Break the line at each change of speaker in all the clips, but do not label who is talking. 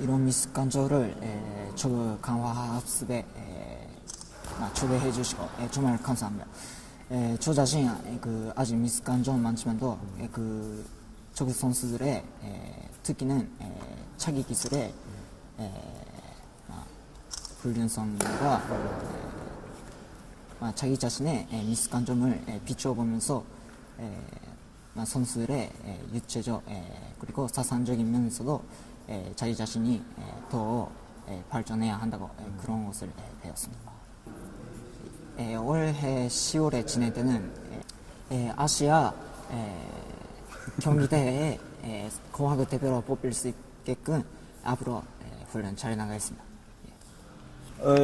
이런 미스 간조를 에, 저 강화 학습에 에, 아, 초대해 주시고 에, 정말 감사합니다. 에, 저 자신 에, 그 아직 미스 간조는 많지만도 에, 그 저국 선수들의 에, 특기는 에, 차기 기술의 아, 자기 자신의 간점을 에, 비춰보면서 에, 아, 선수들의 에, 그리고 사상적인 면에서도 에, 자기 자신이 에, 더 에, 발전해야 한다고 에, 그런 것을 에, 배웠습니다. 에, 올해 10월에 진행 되는 에, 에, 아시아 에, 경기대회에 에, 공화국 대표로 뽑힐 수 있게끔 앞으로 에, 훈련 잘 나가겠습니다.
어,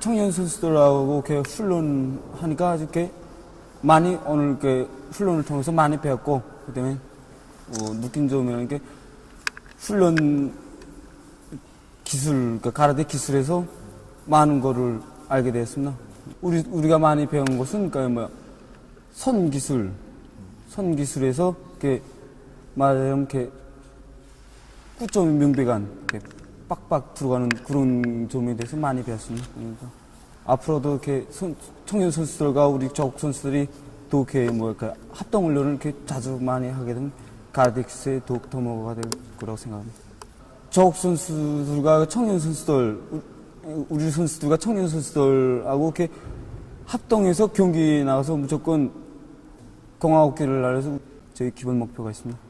청년 선수들하고 훈련하니까 이렇게 많이 오늘 훈련을 통해서 많이 배웠고 그다음에 어, 느낀 점은 이렇게 훈련 기술, 그러니까 가라데 기술에서 많은 거를 알게 되었습니다. 우리 우리가 많이 배운 것은 그러니까 뭐선 기술, 선 기술에서 이렇게 말하자면 이렇게 꾸점 명백한 이렇게 빡빡 들어가는 그런 점에 대해서 많이 배웠습니다. 그러니까 앞으로도 이렇게 선- 청년 선수들과 우리 저국 선수들이 또 이렇게 뭐 이렇게 합동 훈련을 이렇게 자주 많이 하게 되면 더 먹어가 될 거라고 생각합니다. 저국 선수들과 청년 선수들, 우- 우리 선수들과 청년 선수들하고 이렇게 합동해서 경기 나가서 무조건 공화국기를 날려서 저희 기본 목표가 있습니다.